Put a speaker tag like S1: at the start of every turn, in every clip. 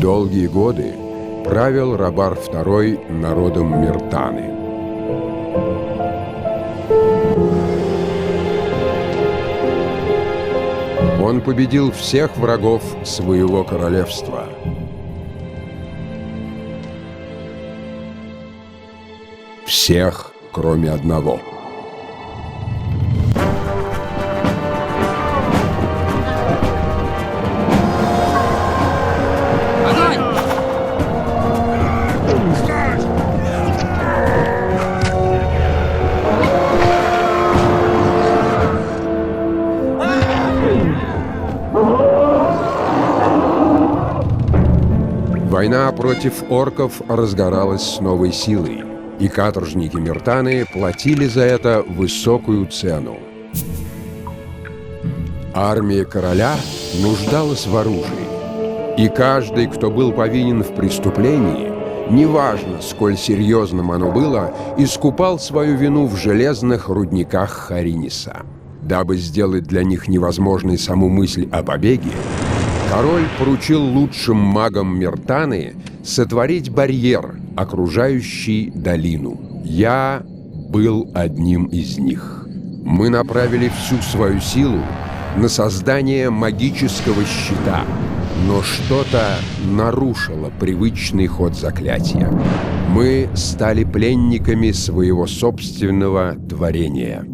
S1: Долгие годы правил Рабар II народом Миртаны. Он победил всех врагов своего королевства. Всех, кроме одного. Против орков разгоралась с новой силой, и каторжники Миртаны платили за это высокую цену. Армия короля нуждалась в оружии, и каждый, кто был повинен в преступлении, неважно, сколь серьезным оно было, искупал свою вину в железных рудниках Хариниса. Дабы сделать для них невозможной саму мысль о побеге, Король поручил лучшим магам Миртаны сотворить барьер, окружающий долину. Я был одним из них. Мы направили всю свою силу на создание магического щита, но что-то нарушило привычный ход заклятия. Мы стали пленниками своего собственного творения.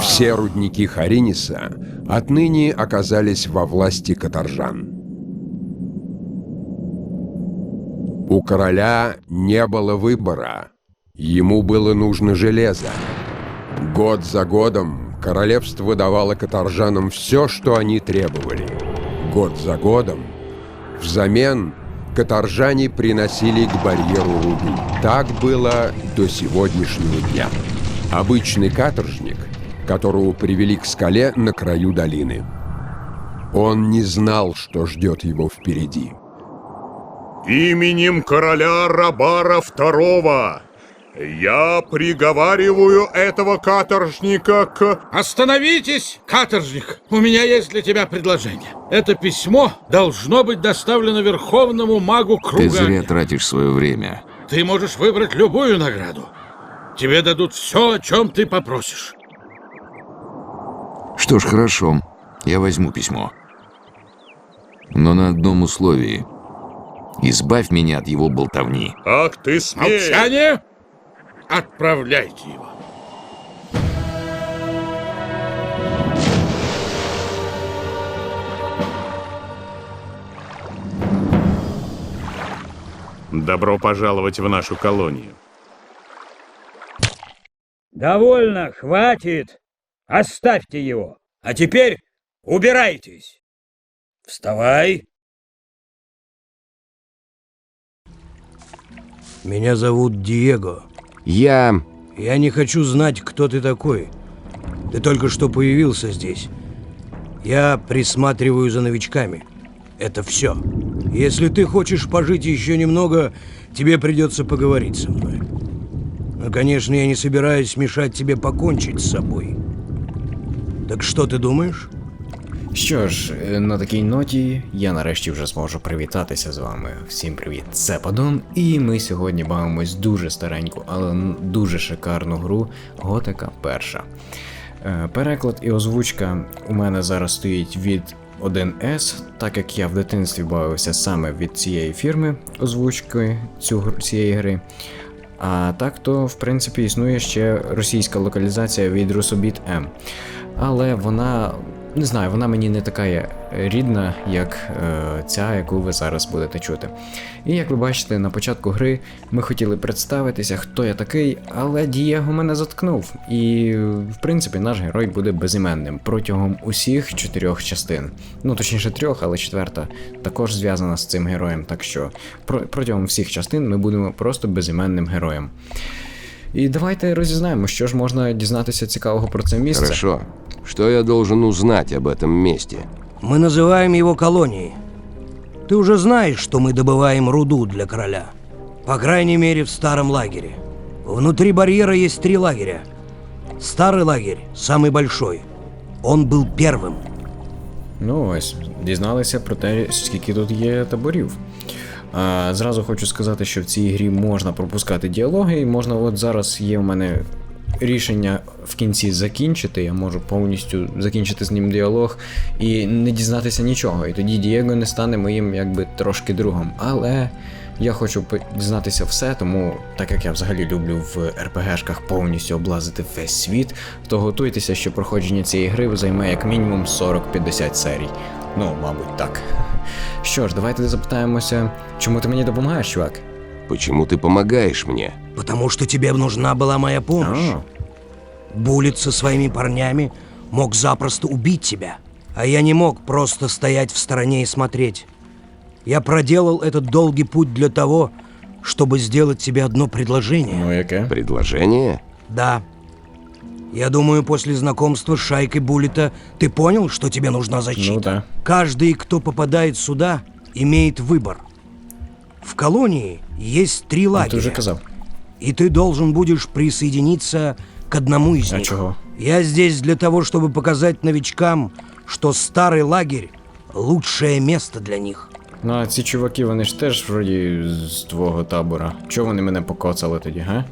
S1: Все рудники Хариниса отныне оказались во власти каторжан. У короля не было выбора. Ему было нужно железо. Год за годом королевство давало каторжанам все, что они требовали. Год за годом взамен каторжане приносили к барьеру руду. Так было до сегодняшнего дня. Обычный каторжник которого привели к скале на краю долины. Он не знал, что ждет его впереди.
S2: Именем короля Рабара II я приговариваю этого каторжника к...
S3: Остановитесь, каторжник! У меня есть для тебя предложение. Это письмо должно быть доставлено верховному магу круга.
S4: Ты зря тратишь свое время.
S3: Ты можешь выбрать любую награду. Тебе дадут все, о чем ты попросишь.
S4: Что ж, хорошо. Я возьму письмо. Но на одном условии. Избавь меня от его болтовни.
S2: Ах ты смеешь!
S3: Молчание! Отправляйте его.
S2: Добро пожаловать в нашу колонию.
S5: Довольно, хватит. Оставьте его. А теперь убирайтесь. Вставай.
S6: Меня зовут Диего.
S1: Я...
S6: Я не хочу знать, кто ты такой. Ты только что появился здесь. Я присматриваю за новичками. Это все. Если ты хочешь пожить еще немного, тебе придется поговорить со мной. Но, конечно, я не собираюсь мешать тебе покончить с собой. Так що ти думаєш?
S7: Що ж, е, на такій ноті я нарешті вже зможу привітатися з вами. Всім привіт, це Падон, і ми сьогодні бавимось дуже стареньку, але дуже шикарну гру Готика Перша. Е, переклад і озвучка у мене зараз стоїть від 1С, так як я в дитинстві бавився саме від цієї фірми озвучки цієї гри. А так то, в принципі, існує ще російська локалізація від Русобіт М але вона не знаю, вона мені не така рідна, як е, ця, яку ви зараз будете чути. І як ви бачите, на початку гри ми хотіли представитися, хто я такий, але Дієго мене заткнув. І, в принципі, наш герой буде безіменним протягом усіх чотирьох частин. Ну, точніше, трьох, але четверта також зв'язана з цим героєм. Так що протягом всіх частин ми будемо просто безіменним героєм. І давайте розізнаємо, що ж можна дізнатися цікавого про це місце.
S1: Хорошо. Что я должен узнать об этом месте?
S6: Мы называем его колонией. Ты уже знаешь, что мы добываем руду для короля. По крайней мере, в старом лагере. Внутри барьера есть три лагеря. Старый лагерь, самый большой. Он был первым.
S7: Ну ось, дізналися про те, скільки тут є таборів. А, зразу хочу сказати, що в цій грі можна пропускати діалоги, і можна, от зараз є в мене рішення в кінці закінчити. Я можу повністю закінчити з ним діалог і не дізнатися нічого. І тоді Дієго не стане моїм якби трошки другом. Але я хочу дізнатися все, тому так як я взагалі люблю в РПГшках повністю облазити весь світ, то готуйтеся, що проходження цієї гри займе як мінімум 40-50 серій. Ну, мабуть, так. Що ж, давайте запитаємося, чому ти мені допомагаєш, чувак?
S8: Почему ты помогаешь мне?
S6: Потому что тебе нужна была моя помощь.
S7: А,
S6: Буллет со своими парнями мог запросто убить тебя. А я не мог просто стоять в стороне и смотреть. Я проделал этот долгий путь для того, чтобы сделать тебе одно предложение.
S7: ну яке?
S8: Предложение?
S6: Да. Я думаю, после знакомства с шайкой Буллета ты понял, что тебе нужна защита.
S7: Ну да.
S6: Каждый, кто попадает сюда, имеет выбор. В колонии есть три
S7: Ну,
S6: лагеря.
S7: ти вже казав.
S6: И ты должен будешь присоединиться к одному из
S7: А
S6: них.
S7: чого?
S6: Я здесь для того, чтобы показать новичкам, что старый лагерь – лучшее место для них.
S7: Ну а ці чуваки, вони ж теж вроді з твого табора. Чого вони мене покоцали тоді, га?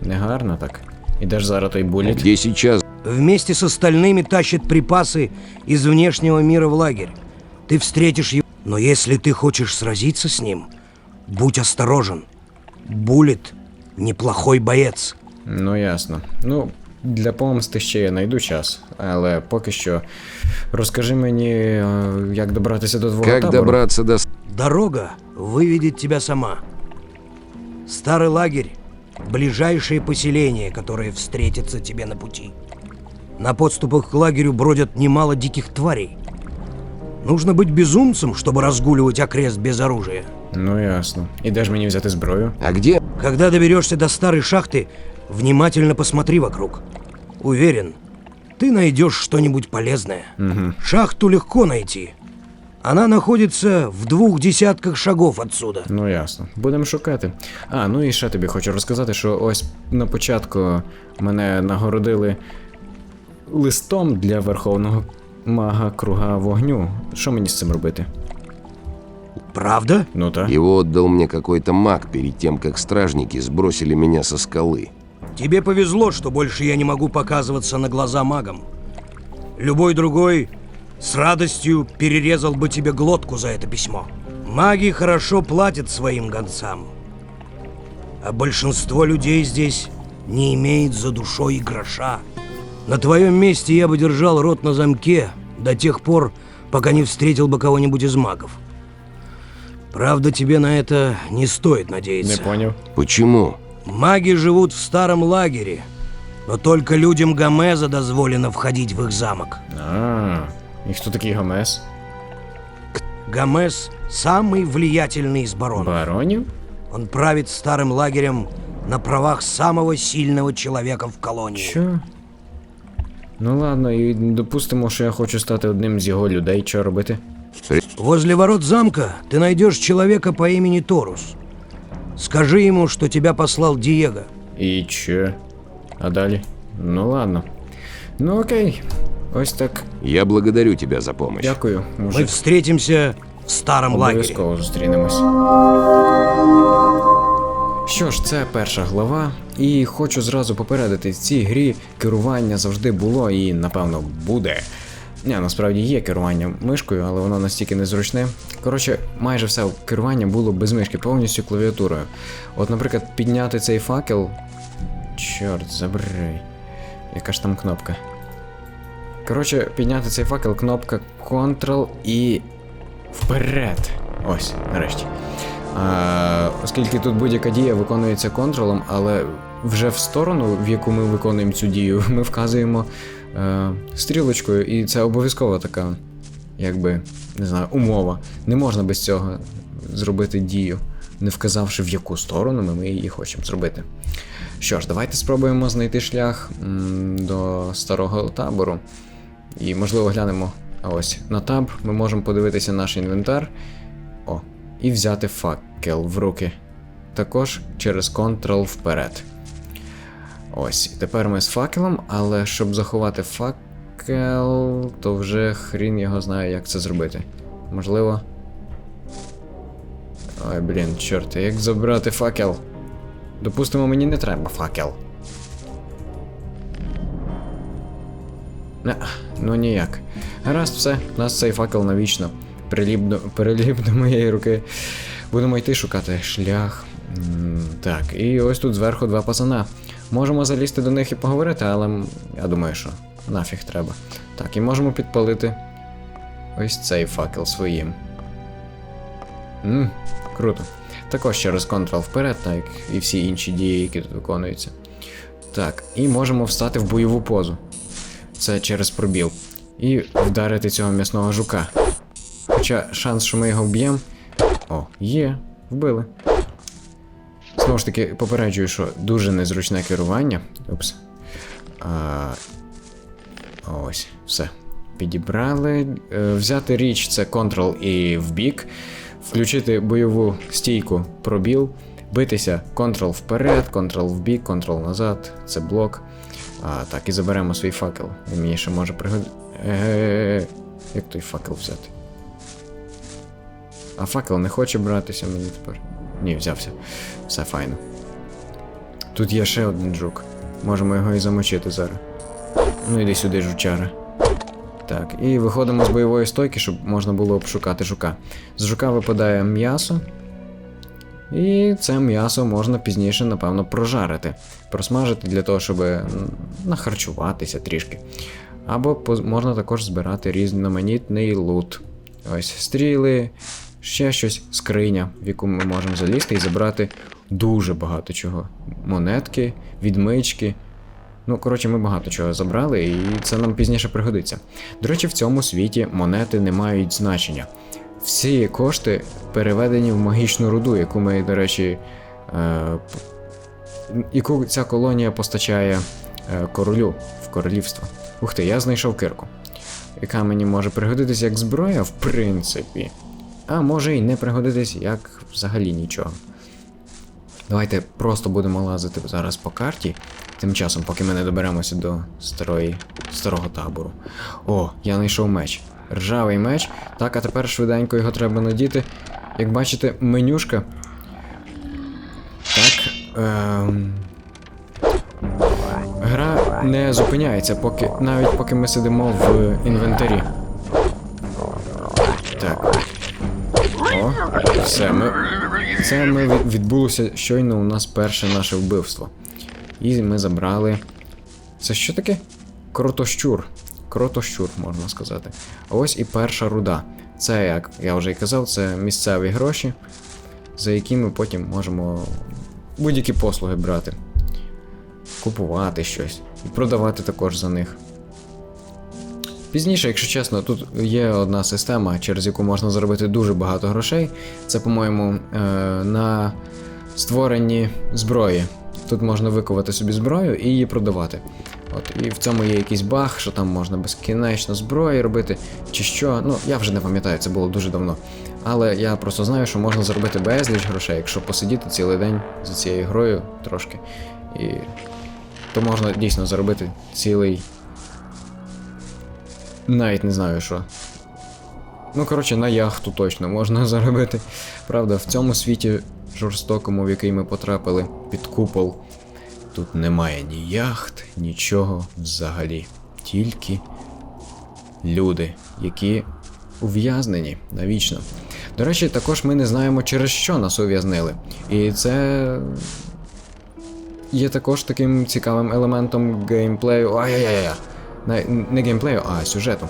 S7: Негарно так. Ідеш зараз той
S8: А
S7: буліт.
S8: где сейчас
S6: Вместе с остальными тащат припасы из внешнего мира в лагерь. Ты встретишь его. Но если ты хочешь сразиться с ним, будь осторожен. Буллет – неплохой боец.
S7: Ну ясно. Ну, для помсти ще я знайду час, але поки що розкажи мені, як добратися до твого
S8: как
S7: табору.
S8: добраться до...
S6: Дорога выведет тебя сама. Старый лагерь – ближайшее поселение, которое встретится тебе на пути. На подступах к лагерю бродят немало диких тварей. Нужно быть безумцем, чтобы разгуливать окрест без оружия.
S7: Ну ясно. І де ж мені взяти зброю?
S8: А где?
S6: Когда доберешься до старой шахты, внимательно посмотри вокруг. Уверен, ты найдешь что-нибудь полезное. Шахту легко найти. Она находится в двух десятках шагов отсюда.
S7: Ну ясно. Будемо шукати. А, ну і ще тобі хочу розказати, що ось на початку мене нагородили листом для верховного мага круга вогню. Що мені з цим робити?
S6: Правда?
S7: Ну так.
S8: Его отдал мне какой-то маг перед тем, как стражники сбросили меня со скалы.
S6: Тебе повезло, что больше я не могу показываться на глаза магам. Любой другой с радостью перерезал бы тебе глотку за это письмо. Маги хорошо платят своим гонцам. А большинство людей здесь не имеет за душой и гроша. На твоем месте я бы держал рот на замке до тех пор, пока не встретил бы кого-нибудь из магов. Правда, тебе на это не стоит
S7: Не
S6: надеяться.
S7: поняв.
S8: Почему?
S6: Маги живут в старом лагере, но только людям Гомеза дозволено входить в их замок.
S7: А, і хто такий Гомес?
S6: Гомез – самый влиятельный из баронов.
S7: Баронів?
S6: Он правит старым лагерем на правах самого сильного человека в колонии.
S7: Що? Ну ладно, і допустимо, що я хочу стати одним з його людей, що робити?
S6: Возле ворот замка ты найдешь человека по имени Торус. Скажи ему, что тебя послал Диего.
S7: І що? А далі? Ну ладно. Ну окей. Ось так.
S8: Я благодарю тебя за помощь.
S7: Дякую.
S6: Мы
S7: Може,
S6: встретимся в старом лагере.
S7: обов'язково зустрінемось. Що ж, це перша глава, і хочу зразу попередити, в цій грі керування завжди було і, напевно, буде. Ні, насправді є керування мишкою, але воно настільки незручне. Коротше, майже все керування було без мишки, повністю клавіатурою. От, наприклад, підняти цей факел. Чорт, забирай. Яка ж там кнопка? Коротше, підняти цей факел, кнопка Ctrl і вперед. Ось, нарешті. А, оскільки тут будь-яка дія виконується контролом, але вже в сторону, в яку ми виконуємо цю дію, ми вказуємо е, стрілочкою, і це обов'язково така, якби, не знаю, умова. Не можна без цього зробити дію, не вказавши в яку сторону ми її хочемо зробити. Що ж, давайте спробуємо знайти шлях м, до старого табору. І, можливо, глянемо ось на таб. Ми можемо подивитися наш інвентар. І взяти факел в руки. Також через Ctrl вперед. Ось, тепер ми з факелом, але щоб заховати факел, то вже хрін його знає, як це зробити. Можливо. Ой, блін, чорт, як забрати факел? Допустимо, мені не треба факел. Не, ну ніяк. Гаразд, все, у нас цей факел навічно. Приліп до, моєї руки. Будемо йти шукати шлях. Так, і ось тут зверху два пацана. Можемо залізти до них і поговорити, але я думаю, що нафіг треба. Так, і можемо підпалити ось цей факел своїм. Ммм, круто. Також ще раз Ctrl вперед, так і всі інші дії, які тут виконуються. Так, і можемо встати в бойову позу. Це через пробіл. І вдарити цього м'ясного жука. Хоча шанс, що ми його вб'ємо. О, є, вбили. Знову ж таки, попереджую, що дуже незручне керування. Упс. А, ось, все. Підібрали. Е, Взяти річ це Ctrl і вбік. Включити бойову стійку пробіл. Битися Ctrl вперед, Ctrl вбік, Ctrl назад. Це блок. А, так, і заберемо свій факел. Він мені ще може пригодити. Е, Як той факел взяти? А факел не хоче братися мені тепер. Ні, взявся. Все файно. Тут є ще один жук. Можемо його і замочити зараз. Ну іди сюди, жучара. Так, і виходимо з бойової стойки, щоб можна було обшукати жука. З жука випадає м'ясо. І це м'ясо можна пізніше, напевно, прожарити. Просмажити для того, щоб нахарчуватися трішки. Або можна також збирати різноманітний лут. Ось стріли, ще щось, скриня, в яку ми можемо залізти і забрати дуже багато чого. Монетки, відмички. Ну, коротше, ми багато чого забрали, і це нам пізніше пригодиться. До речі, в цьому світі монети не мають значення. Всі кошти переведені в магічну руду, яку ми, до речі, е, яку ця колонія постачає е, королю в королівство. Ух ти, я знайшов кирку, яка мені може пригодитись як зброя, в принципі. А може і не пригодитись як взагалі нічого. Давайте просто будемо лазити зараз по карті. Тим часом, поки ми не доберемося до старої, старого табору. О, я знайшов меч. Ржавий меч. Так, а тепер швиденько його треба надіти. Як бачите, менюшка. Так. Ем... Гра не зупиняється, поки, навіть поки ми сидимо в інвентарі. Все, ми. Це ми відбулося щойно у нас перше наше вбивство. І ми забрали. Це що таке? Кротощур. Кротощур, можна сказати. Ось і перша руда. Це, як я вже і казав, це місцеві гроші, за які ми потім можемо будь-які послуги брати. Купувати щось. І продавати також за них. Пізніше, якщо чесно, тут є одна система, через яку можна заробити дуже багато грошей. Це, по-моєму, е, на створенні зброї. Тут можна викувати собі зброю і її продавати. От, і в цьому є якийсь баг, що там можна безкінечно зброї робити, чи що. Ну, я вже не пам'ятаю, це було дуже давно. Але я просто знаю, що можна заробити безліч грошей, якщо посидіти цілий день за цією грою трошки. І то можна дійсно заробити цілий. Навіть не знаю що. Ну, коротше, на яхту точно можна заробити. Правда, в цьому світі жорстокому, в який ми потрапили під купол, тут немає ні яхт, нічого взагалі. Тільки люди, які ув'язнені навічно. До речі, також ми не знаємо, через що нас ув'язнили. І це є також таким цікавим елементом геймплею. Ай-яй-яй. Не, геймплею, а сюжету.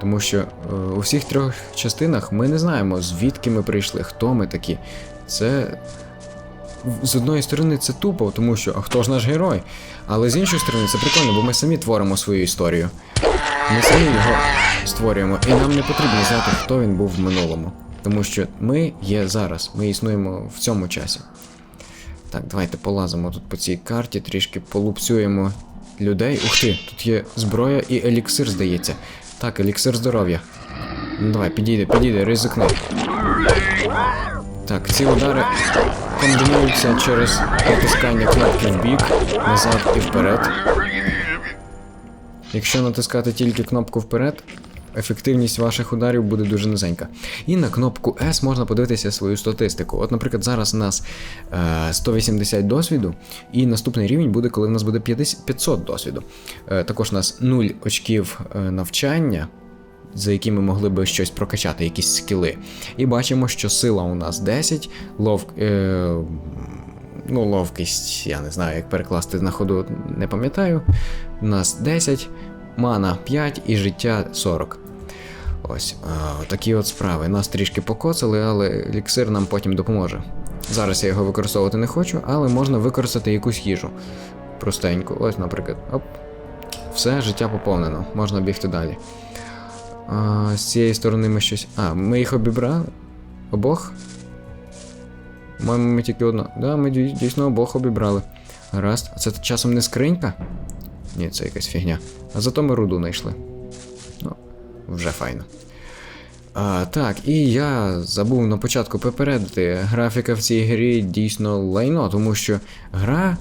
S7: Тому що е, у всіх трьох частинах ми не знаємо, звідки ми прийшли, хто ми такі. Це. З одної сторони це тупо, тому що а хто ж наш герой? Але з іншої сторони це прикольно, бо ми самі творимо свою історію. Ми самі його створюємо, і нам не потрібно знати, хто він був в минулому. Тому що ми є зараз, ми існуємо в цьому часі. Так, давайте полазимо тут по цій карті, трішки полупцюємо людей. Ух ти, тут є зброя і еліксир, здається. Так, еліксир здоров'я. Ну давай, підійди, підійди, ризикни. Так, ці удари комбінуються через натискання кнопки в бік, назад і вперед. Якщо натискати тільки кнопку вперед, ефективність ваших ударів буде дуже низенька. І на кнопку S можна подивитися свою статистику. От, наприклад, зараз у нас е, 180 досвіду, і наступний рівень буде, коли в нас буде 500 досвіду. Е, також у нас 0 очків е, навчання. За які ми могли би щось прокачати, якісь скіли. І бачимо, що сила у нас 10, лов, е, ну, ловкість, я не знаю, як перекласти на ходу, не пам'ятаю. У нас 10, мана 5 і життя 40. Ось а, такі от справи. Нас трішки покоцали, але еліксир нам потім допоможе. Зараз я його використовувати не хочу, але можна використати якусь їжу. Простеньку. Ось, наприклад, оп. Все, життя поповнено, можна бігти далі. А, з цієї сторони ми щось. А, ми їх обібрали? Обох? Маємо ми тільки одну. Да, ми дій- дійсно обох обібрали. Гаразд. А це часом не скринька? Ні, це якась фігня. А зато ми руду знайшли. Вже файно. А, так, і я забув на початку попередити, графіка в цій грі дійсно лайно, тому що гра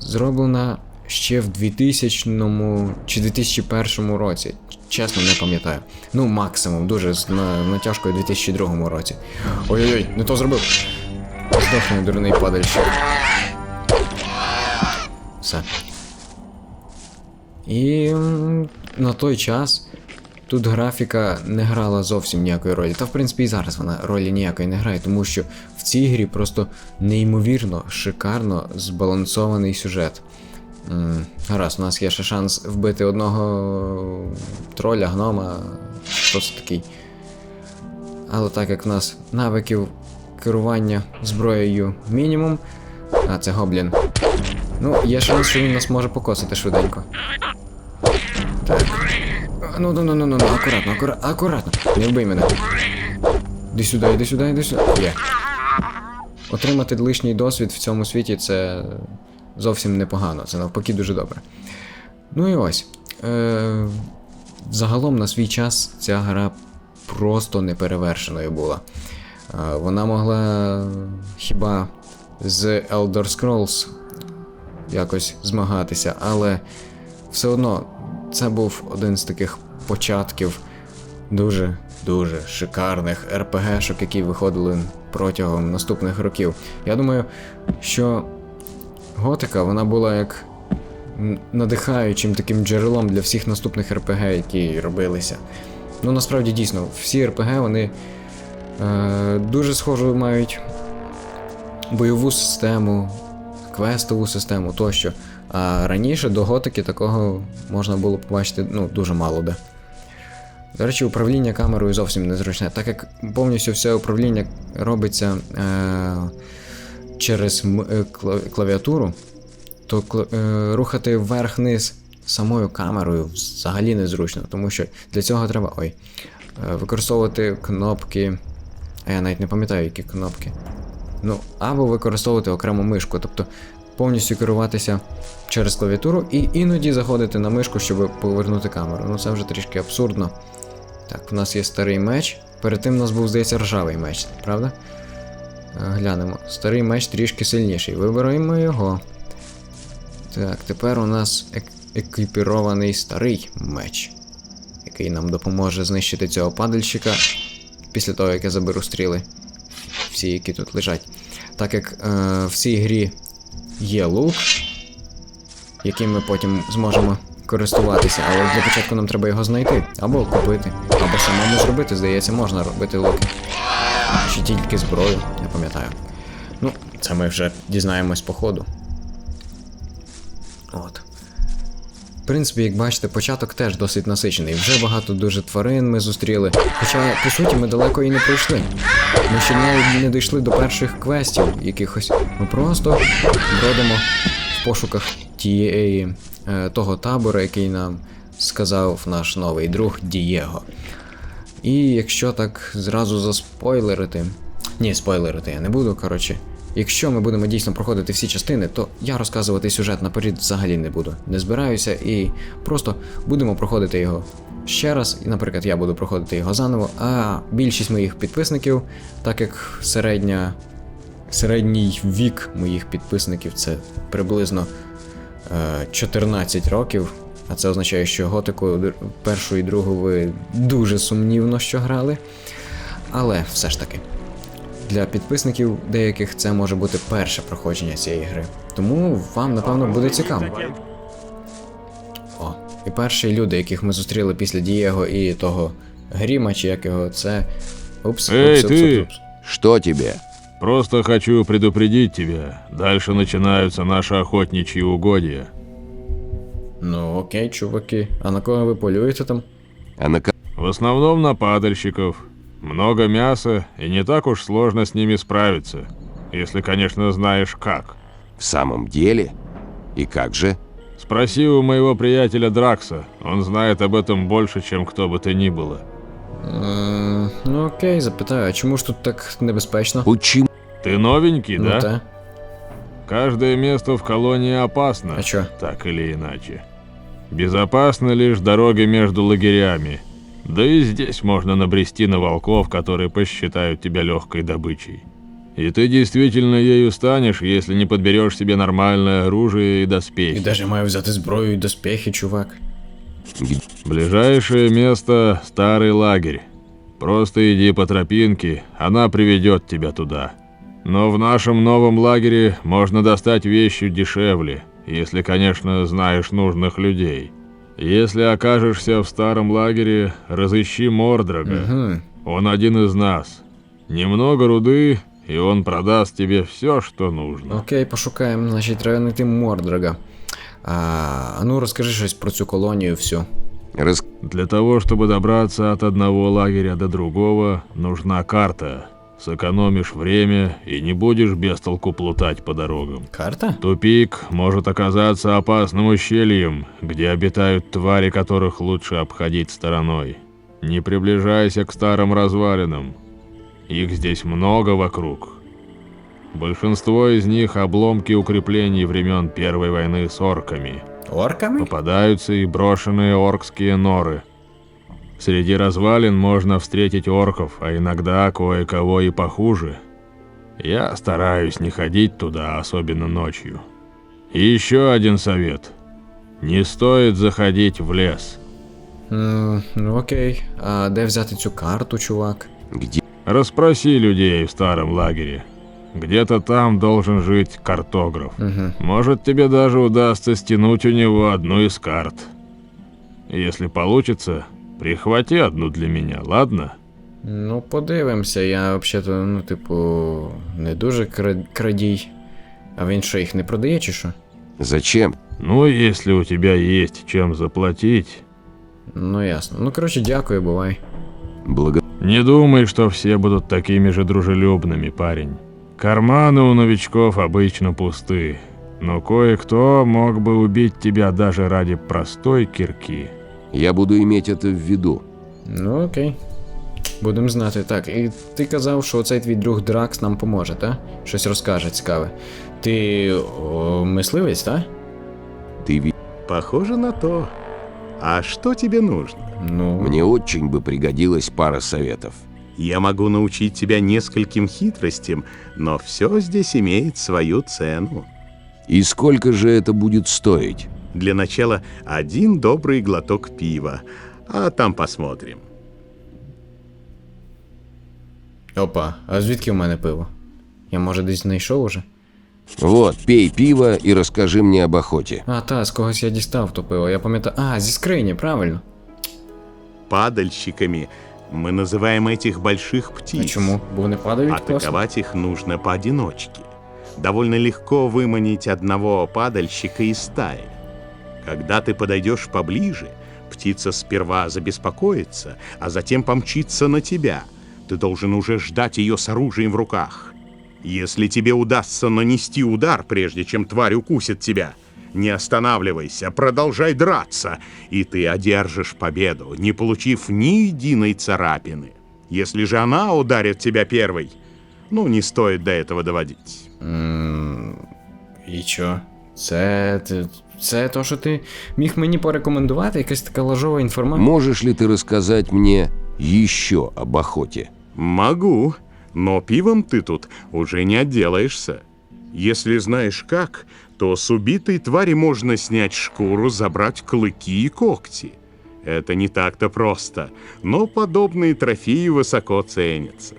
S7: зроблена ще в 2000 чи 2001 році. Чесно, не пам'ятаю. Ну, максимум, дуже з на, натяжкою у 2002 році. Ой-ой-ой, не то зробив. Здохне дурний падальщик. Все. І на той час тут графіка не грала зовсім ніякої ролі. Та в принципі і зараз вона ролі ніякої не грає, тому що в цій грі просто неймовірно шикарно збалансований сюжет. Гаразд, у нас є ще шанс вбити одного троля, гнома, це такий. Але так як в нас навиків керування зброєю мінімум, а це гоблін. Ну, є шанс, що він нас може покосити швиденько. Так. Ну, ну, ну, ну, ну, ну, акуратно, акуратно, акуратно. Не вбий мене. Іди сюди, іди сюди, іди сюди. Є. Отримати лишній досвід в цьому світі це зовсім непогано, це навпаки дуже добре. Ну і ось. Е, загалом на свій час ця гра просто неперевершеною була. Е, вона могла хіба з Elder Scrolls якось змагатися, але все одно це був один з таких початків дуже дуже шикарних РПГшок, які виходили протягом наступних років. Я думаю, що готика вона була як надихаючим таким джерелом для всіх наступних РПГ, які робилися. Ну насправді дійсно, всі РПГ вони е, дуже схожу мають бойову систему, квестову систему тощо. А раніше до готики такого можна було побачити ну, дуже мало де. До речі, управління камерою зовсім незручне, так як повністю все управління робиться е, через е, клавіатуру, то е, рухати вверх-вниз самою камерою взагалі незручно, тому що для цього треба ой, е, використовувати кнопки. А я навіть не пам'ятаю, які кнопки. Ну, або використовувати окрему мишку, тобто повністю керуватися через клавіатуру і іноді заходити на мишку, щоб повернути камеру. Ну це вже трішки абсурдно. Так, в нас є старий меч. Перед тим у нас був, здається, ржавий меч, правда? Е, Глянемо. Старий меч трішки сильніший. Вибираємо його. Так, тепер у нас ек- екіпірований старий меч, який нам допоможе знищити цього падальщика після того, як я заберу стріли. Всі, які тут лежать. Так як е, в цій грі є лук, яким ми потім зможемо користуватися, але для початку нам треба його знайти, або купити, або самому зробити, здається, можна робити луки. Чи тільки зброю, не пам'ятаю. Ну, це ми вже дізнаємось по ходу. От. В принципі, як бачите, початок теж досить насичений. Вже багато дуже тварин ми зустріли. Хоча, по суті, ми далеко і не пройшли. Ми ще навіть не дійшли до перших квестів якихось. Ми просто бродимо в пошуках тієї е, того табору, який нам сказав наш новий друг Дієго. І якщо так зразу заспойлерити. Ні, спойлерити я не буду, коротше. Якщо ми будемо дійсно проходити всі частини, то я розказувати сюжет наперед взагалі не буду. Не збираюся і просто будемо проходити його ще раз. І, наприклад, я буду проходити його заново, а більшість моїх підписників, так як середня, середній вік моїх підписників це приблизно 14 років, А це означає, що готику першу і другу ви дуже сумнівно що грали. Але все ж таки, для підписників деяких це може бути перше проходження цієї гри. Тому вам, напевно, буде цікаво. О, і перші люди, яких ми зустріли після Дієго і того Гріма, чи як його, це. Упс, упс, упс, упс.
S8: Что тебе?
S2: Просто хочу предупредить тебя. Дальше начинаются наши охотничьи угодья.
S7: Ну окей, чуваки. А на кого ви полюєте там?
S8: А на
S2: В основном на падальщиков. Много мяса, и не так уж сложно с ними справиться. Если, конечно, знаешь как.
S8: В самом деле? И как же?
S2: Спроси у моего приятеля Дракса. Он знает об этом больше, чем кто бы то ни было.
S7: Е, ну окей, запитаю, а чому ж тут так небезпечно?
S8: Почему?
S2: Ты новенький,
S7: Ну
S2: да?
S7: та.
S2: Каждое место в колонии опасно.
S7: А чё?
S2: Так или иначе. Безопасны лишь дороги между лагерями. Да и здесь можно набрести на волков, которые посчитают тебя легкой добычей. И ты действительно ею станешь, если не подберешь себе нормальное оружие и
S7: І
S2: доспехи.
S7: даже маю взяти зброю і доспехи, чувак.
S2: Ближайшее место – старый лагерь. Просто иди по тропинке, она приведет тебя туда. Но в нашем новом лагере можно достать вещи дешевле, если, конечно, знаешь нужных людей. Если окажешься в старом лагере, разыщи Мордрага.
S7: Угу.
S2: Он один из нас. Немного руды, и он продаст тебе все, что нужно.
S7: Окей, пошукаємо, значить, треба знайти Мордрага. А, ну розкажи щось про цю колонію всю.
S8: Рас...
S2: Для того, чтобы добраться от одного лагеря до другого, нужна карта. Сэкономишь время и не будешь без толку плутать по дорогам.
S7: Карта?
S2: Тупик может оказаться опасным ущельем, где обитают твари, которых лучше обходить стороной. Не приближайся к старым развалинам. Их здесь много вокруг. Большинство из них обломки укреплений времен Первой войны с орками.
S7: Орками?
S2: Попадаются и брошенные оркские норы. Среди развалин можно встретить орков, а иногда кое-кого и похуже. Я стараюсь не ходить туда, особенно ночью. И еще один совет. Не стоит заходить в лес.
S7: Ну окей. А де взяти цю карту, чувак?
S8: Где?
S2: Расспроси людей в старом лагере. Где-то там должен жить картограф.
S7: Угу.
S2: Может, тебе даже удастся стянуть у него одну из карт. Если получится, прихвати одну для меня, ладно?
S7: Ну, подивимося, я взагалі-то, ну, типу, не дуже кра- крадій. А він що, їх не продає чи що?
S8: Зачем?
S2: Ну, если у тебя есть чем заплатить.
S7: Ну ясно. Ну коротше, дякую, бувай.
S8: Благо...
S2: Не думай, что все будут такими же дружелюбными, парень. Карманы у новичков обычно пусты. Но кое-кто мог бы убить тебя даже ради простой кирки.
S8: Я буду иметь это в виду.
S7: Ну окей. Будемо знати. Так, і ти казав, що цей твій друг Дракс нам поможе, так? Щось розкаже цікаве. Ти о, мисливець, так?
S8: Ты ви...
S9: Похоже на то. А что тебе нужно?
S7: Ну.
S8: Мне очень бы пригодилась пара советов.
S9: Я могу научить тебя нескольким хитростям, но все здесь имеет свою цену.
S8: И сколько же это будет стоить?
S9: Для начала один добрый глоток пива, а там посмотрим.
S7: Опа, а звідки в мене пиво? Я може десь знайшов уже?
S8: Вот, пей пиво и расскажи мне об охоте.
S7: А, та, з когось я дістав то пиво. Я пам'ятаю. А, зі скрині, правильно.
S9: Падальщиками мы называем этих больших птиц.
S7: Вони падають класно?
S9: Атаковать их нужно поодиночке. Довольно легко выманить одного падальщика из стаи. Когда ты подойдешь поближе, птица сперва забеспокоится, а затем помчится на тебя. Ты должен уже ждать ее с оружием в руках. Если тебе удастся нанести удар, прежде чем тварь укусит тебя, не останавливайся, продолжай драться, и ты одержишь победу, не получив ни единой царапины. Если же она ударит тебя первой, ну, не стоит до этого доводить.
S7: М, І чо? Це, це, це то, що ти міг мені порекомендувати? Якась така лажова інформація?
S8: Можешь ли ты рассказать мне еще об охоте?
S9: Могу, но пивом ты тут уже не отделаешься. Если знаешь как, то с убитой твари можно снять шкуру, забрать клыки и когти. Это не так-то просто, но подобные трофеи высоко ценятся.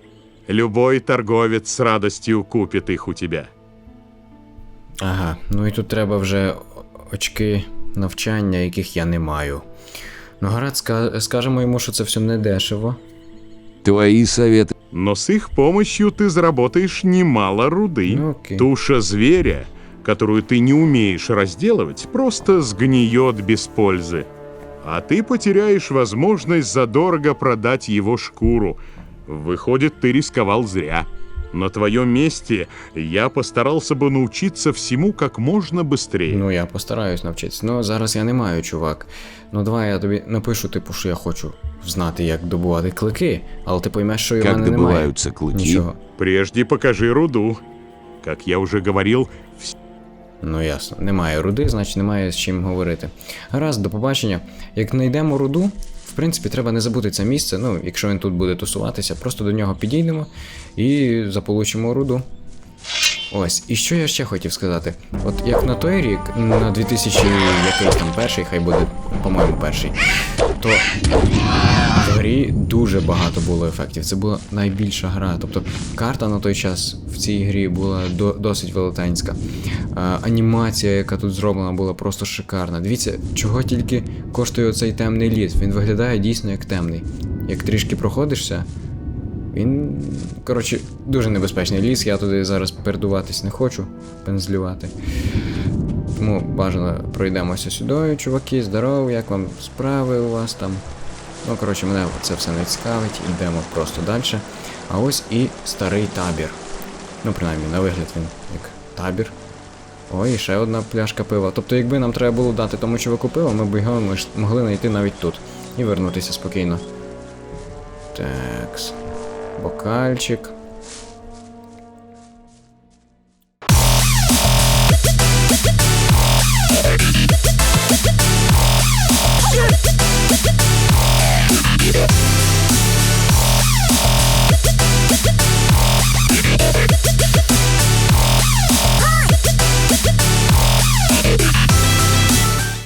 S9: Любой торговец с радостью купит их у тебя.
S7: Ага, ну і тут треба вже очки навчання, яких я не маю. Ну, гаразд, ска- скажемо йому, що це все не дешево.
S8: Твои советы
S9: Но с их помощью ты заработаешь немало руды.
S7: Ну, окей.
S9: Туша зверя, которую ты не умеешь разделывать, просто сгниет без пользы. А ты потеряешь возможность задорого продать его шкуру. Выходит, ты рисковал зря. На твоем месте я постарался бы научиться всему как можно быстрее.
S7: Ну, я постараюсь навчитися. Ну, зараз я не маю, чувак. Ну, давай я тобі напишу, типу, що я хочу знати, як добувати клики, але ти поймеш, що і в
S8: Как
S7: мене немає.
S8: добываются клыки?
S7: Нічого.
S9: Прежде покажи руду. Как я уже говорил,
S7: Ну ясно, немає руди, значить немає з чим говорити. Гаразд, до побачення. Як знайдемо руду, в принципі, треба не забути це місце. Ну, якщо він тут буде тусуватися, просто до нього підійдемо і заполучимо руду. Ось, і що я ще хотів сказати? От як на той рік, на 2000 якийсь там перший, хай буде, по-моєму, перший, то грі дуже багато було ефектів. Це була найбільша гра. Тобто карта на той час в цій грі була до, досить велетенська. Анімація, яка тут зроблена, була просто шикарна. Дивіться, чого тільки коштує оцей темний ліс. Він виглядає дійсно як темний. Як трішки проходишся, він, коротше, дуже небезпечний ліс, я туди зараз передуватись не хочу, пензлювати. Тому бажано пройдемося сюди, чуваки, здорово, як вам справи у вас там? Ну, коротше, мене це все не цікавить, йдемо просто далі. А ось і старий табір. Ну, принаймні, на вигляд він як табір. Ой, і ще одна пляшка пива. Тобто, якби нам треба було дати тому чуваку пиво, ми б його могли знайти навіть тут. І вернутися спокійно. Такс. Бокальчик.